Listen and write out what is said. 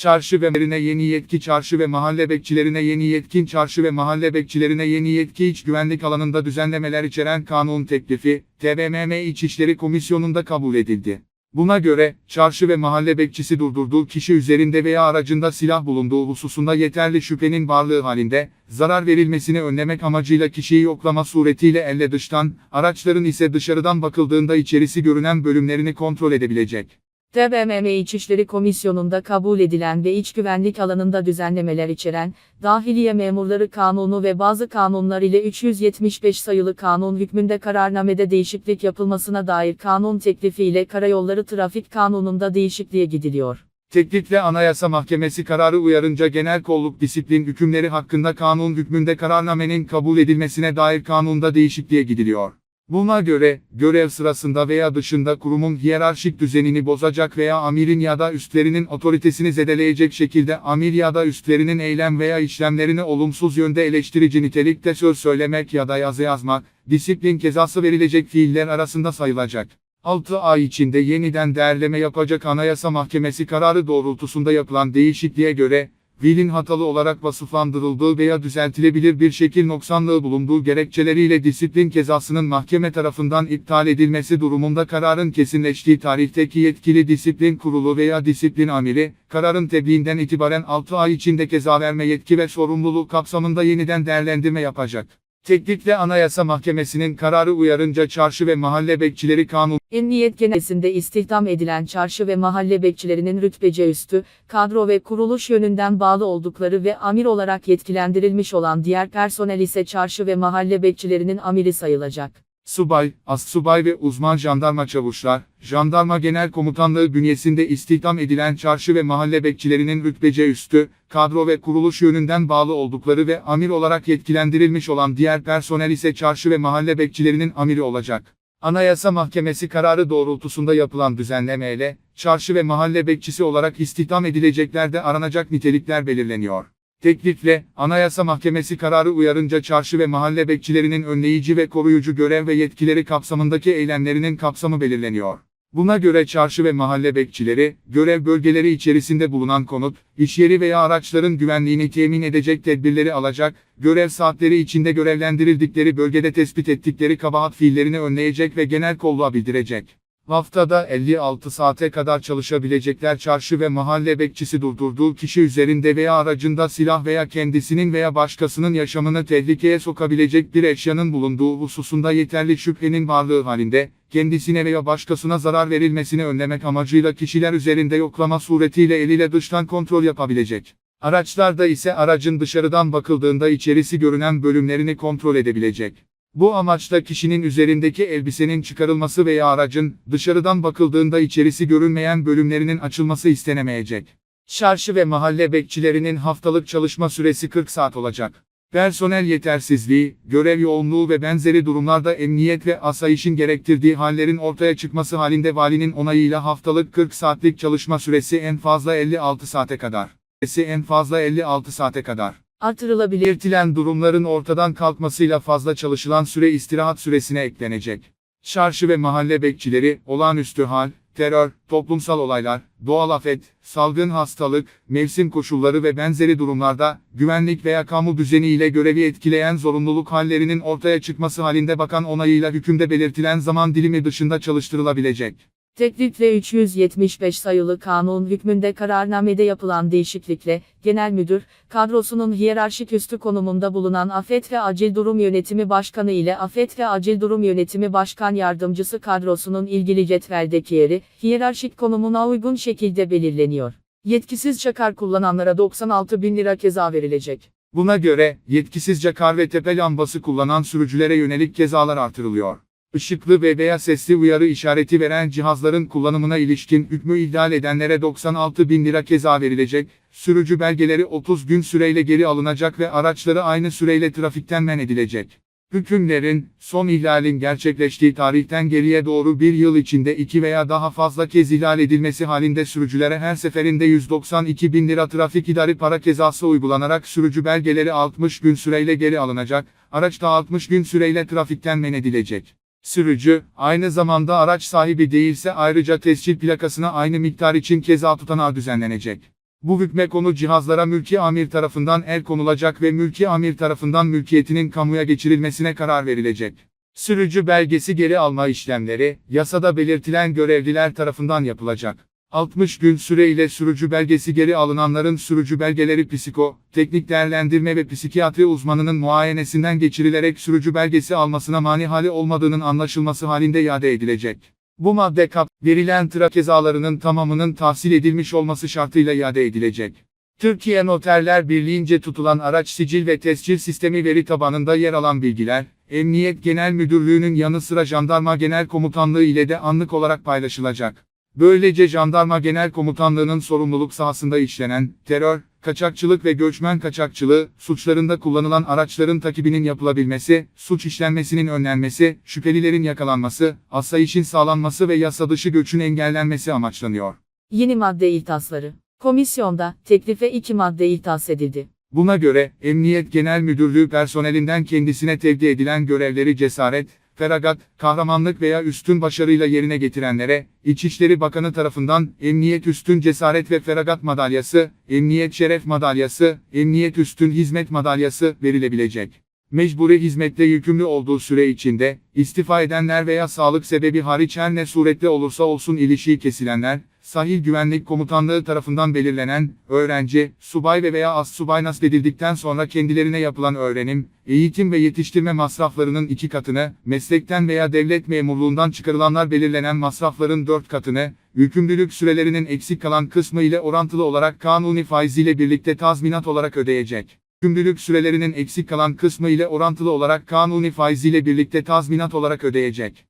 Çarşı ve merine yeni yetki çarşı ve mahalle bekçilerine yeni yetkin çarşı ve mahalle bekçilerine yeni yetki iç güvenlik alanında düzenlemeler içeren kanun teklifi, TBMM İçişleri Komisyonu'nda kabul edildi. Buna göre, çarşı ve mahalle bekçisi durdurduğu kişi üzerinde veya aracında silah bulunduğu hususunda yeterli şüphenin varlığı halinde, zarar verilmesini önlemek amacıyla kişiyi yoklama suretiyle elle dıştan, araçların ise dışarıdan bakıldığında içerisi görünen bölümlerini kontrol edebilecek. TBMM İçişleri Komisyonu'nda kabul edilen ve iç güvenlik alanında düzenlemeler içeren, Dahiliye Memurları Kanunu ve bazı kanunlar ile 375 sayılı kanun hükmünde kararnamede değişiklik yapılmasına dair kanun teklifi ile Karayolları Trafik Kanunu'nda değişikliğe gidiliyor. Teklifle Anayasa Mahkemesi kararı uyarınca genel kolluk disiplin hükümleri hakkında kanun hükmünde kararnamenin kabul edilmesine dair kanunda değişikliğe gidiliyor. Buna göre, görev sırasında veya dışında kurumun hiyerarşik düzenini bozacak veya amirin ya da üstlerinin otoritesini zedeleyecek şekilde amir ya da üstlerinin eylem veya işlemlerini olumsuz yönde eleştirici nitelikte söz söylemek ya da yazı yazmak, disiplin cezası verilecek fiiller arasında sayılacak. 6 ay içinde yeniden değerleme yapacak Anayasa Mahkemesi kararı doğrultusunda yapılan değişikliğe göre, Vilin hatalı olarak vasıflandırıldığı veya düzeltilebilir bir şekil noksanlığı bulunduğu gerekçeleriyle disiplin cezasının mahkeme tarafından iptal edilmesi durumunda kararın kesinleştiği tarihteki yetkili disiplin kurulu veya disiplin amiri, kararın tebliğinden itibaren 6 ay içinde ceza verme yetki ve sorumluluğu kapsamında yeniden değerlendirme yapacak. Teklifle Anayasa Mahkemesi'nin kararı uyarınca çarşı ve mahalle bekçileri kanun Emniyet Genelgesi'nde istihdam edilen çarşı ve mahalle bekçilerinin rütbece üstü, kadro ve kuruluş yönünden bağlı oldukları ve amir olarak yetkilendirilmiş olan diğer personel ise çarşı ve mahalle bekçilerinin amiri sayılacak. Subay, astsubay ve uzman jandarma çavuşlar, Jandarma Genel Komutanlığı bünyesinde istihdam edilen çarşı ve mahalle bekçilerinin rütbece üstü, kadro ve kuruluş yönünden bağlı oldukları ve amir olarak yetkilendirilmiş olan diğer personel ise çarşı ve mahalle bekçilerinin amiri olacak. Anayasa Mahkemesi kararı doğrultusunda yapılan düzenlemeyle, çarşı ve mahalle bekçisi olarak istihdam edileceklerde aranacak nitelikler belirleniyor. Teklifle, Anayasa Mahkemesi kararı uyarınca çarşı ve mahalle bekçilerinin önleyici ve koruyucu görev ve yetkileri kapsamındaki eylemlerinin kapsamı belirleniyor. Buna göre çarşı ve mahalle bekçileri, görev bölgeleri içerisinde bulunan konut, iş yeri veya araçların güvenliğini temin edecek tedbirleri alacak, görev saatleri içinde görevlendirildikleri bölgede tespit ettikleri kabahat fiillerini önleyecek ve genel kolluğa bildirecek. Haftada 56 saate kadar çalışabilecekler çarşı ve mahalle bekçisi durdurduğu kişi üzerinde veya aracında silah veya kendisinin veya başkasının yaşamını tehlikeye sokabilecek bir eşyanın bulunduğu hususunda yeterli şüphenin varlığı halinde, kendisine veya başkasına zarar verilmesini önlemek amacıyla kişiler üzerinde yoklama suretiyle eliyle dıştan kontrol yapabilecek. Araçlarda ise aracın dışarıdan bakıldığında içerisi görünen bölümlerini kontrol edebilecek. Bu amaçla kişinin üzerindeki elbisenin çıkarılması veya aracın, dışarıdan bakıldığında içerisi görünmeyen bölümlerinin açılması istenemeyecek. Çarşı ve mahalle bekçilerinin haftalık çalışma süresi 40 saat olacak. Personel yetersizliği, görev yoğunluğu ve benzeri durumlarda emniyet ve asayişin gerektirdiği hallerin ortaya çıkması halinde valinin onayıyla haftalık 40 saatlik çalışma süresi en fazla 56 saate kadar. Süresi en fazla 56 saate kadar. Artırılabilir. Belirtilen durumların ortadan kalkmasıyla fazla çalışılan süre istirahat süresine eklenecek. Çarşı ve mahalle bekçileri, olağanüstü hal, terör, toplumsal olaylar, doğal afet, salgın hastalık, mevsim koşulları ve benzeri durumlarda, güvenlik veya kamu düzeni ile görevi etkileyen zorunluluk hallerinin ortaya çıkması halinde bakan onayıyla hükümde belirtilen zaman dilimi dışında çalıştırılabilecek. Teklifle 375 sayılı kanun hükmünde kararnamede yapılan değişiklikle, Genel Müdür, kadrosunun hiyerarşik üstü konumunda bulunan Afet ve Acil Durum Yönetimi Başkanı ile Afet ve Acil Durum Yönetimi Başkan Yardımcısı kadrosunun ilgili cetveldeki yeri, hiyerarşik konumuna uygun şekilde belirleniyor. Yetkisiz çakar kullananlara 96 bin lira ceza verilecek. Buna göre, yetkisizce kar ve tepe lambası kullanan sürücülere yönelik cezalar artırılıyor. Işıklı ve veya sesli uyarı işareti veren cihazların kullanımına ilişkin hükmü ihlal edenlere 96 bin lira ceza verilecek, sürücü belgeleri 30 gün süreyle geri alınacak ve araçları aynı süreyle trafikten men edilecek. Hükümlerin, son ihlalin gerçekleştiği tarihten geriye doğru bir yıl içinde iki veya daha fazla kez ihlal edilmesi halinde sürücülere her seferinde 192 bin lira trafik idari para cezası uygulanarak sürücü belgeleri 60 gün süreyle geri alınacak, araç da 60 gün süreyle trafikten men edilecek. Sürücü, aynı zamanda araç sahibi değilse ayrıca tescil plakasına aynı miktar için keza tutanağı düzenlenecek. Bu hükme konu cihazlara mülki amir tarafından el konulacak ve mülki amir tarafından mülkiyetinin kamuya geçirilmesine karar verilecek. Sürücü belgesi geri alma işlemleri, yasada belirtilen görevliler tarafından yapılacak. 60 gün süre ile sürücü belgesi geri alınanların sürücü belgeleri psiko, teknik değerlendirme ve psikiyatri uzmanının muayenesinden geçirilerek sürücü belgesi almasına mani hali olmadığının anlaşılması halinde iade edilecek. Bu madde kap, verilen trak cezalarının tamamının tahsil edilmiş olması şartıyla iade edilecek. Türkiye Noterler Birliği'nce tutulan araç sicil ve tescil sistemi veri tabanında yer alan bilgiler, Emniyet Genel Müdürlüğü'nün yanı sıra Jandarma Genel Komutanlığı ile de anlık olarak paylaşılacak. Böylece Jandarma Genel Komutanlığı'nın sorumluluk sahasında işlenen, terör, kaçakçılık ve göçmen kaçakçılığı, suçlarında kullanılan araçların takibinin yapılabilmesi, suç işlenmesinin önlenmesi, şüphelilerin yakalanması, asayişin sağlanması ve yasa dışı göçün engellenmesi amaçlanıyor. Yeni madde ihtasları. Komisyonda, teklife iki madde ihtas edildi. Buna göre, Emniyet Genel Müdürlüğü personelinden kendisine tevdi edilen görevleri cesaret, feragat, kahramanlık veya üstün başarıyla yerine getirenlere, İçişleri Bakanı tarafından Emniyet Üstün Cesaret ve Feragat Madalyası, Emniyet Şeref Madalyası, Emniyet Üstün Hizmet Madalyası verilebilecek. Mecburi hizmette yükümlü olduğu süre içinde, istifa edenler veya sağlık sebebi hariç her ne surette olursa olsun ilişiği kesilenler, Sahil Güvenlik Komutanlığı tarafından belirlenen, öğrenci, subay ve veya astsubay nasledildikten sonra kendilerine yapılan öğrenim, eğitim ve yetiştirme masraflarının iki katını, meslekten veya devlet memurluğundan çıkarılanlar belirlenen masrafların dört katını, yükümlülük sürelerinin eksik kalan kısmı ile orantılı olarak kanuni faiziyle birlikte tazminat olarak ödeyecek. Yükümlülük sürelerinin eksik kalan kısmı ile orantılı olarak kanuni faiziyle birlikte tazminat olarak ödeyecek.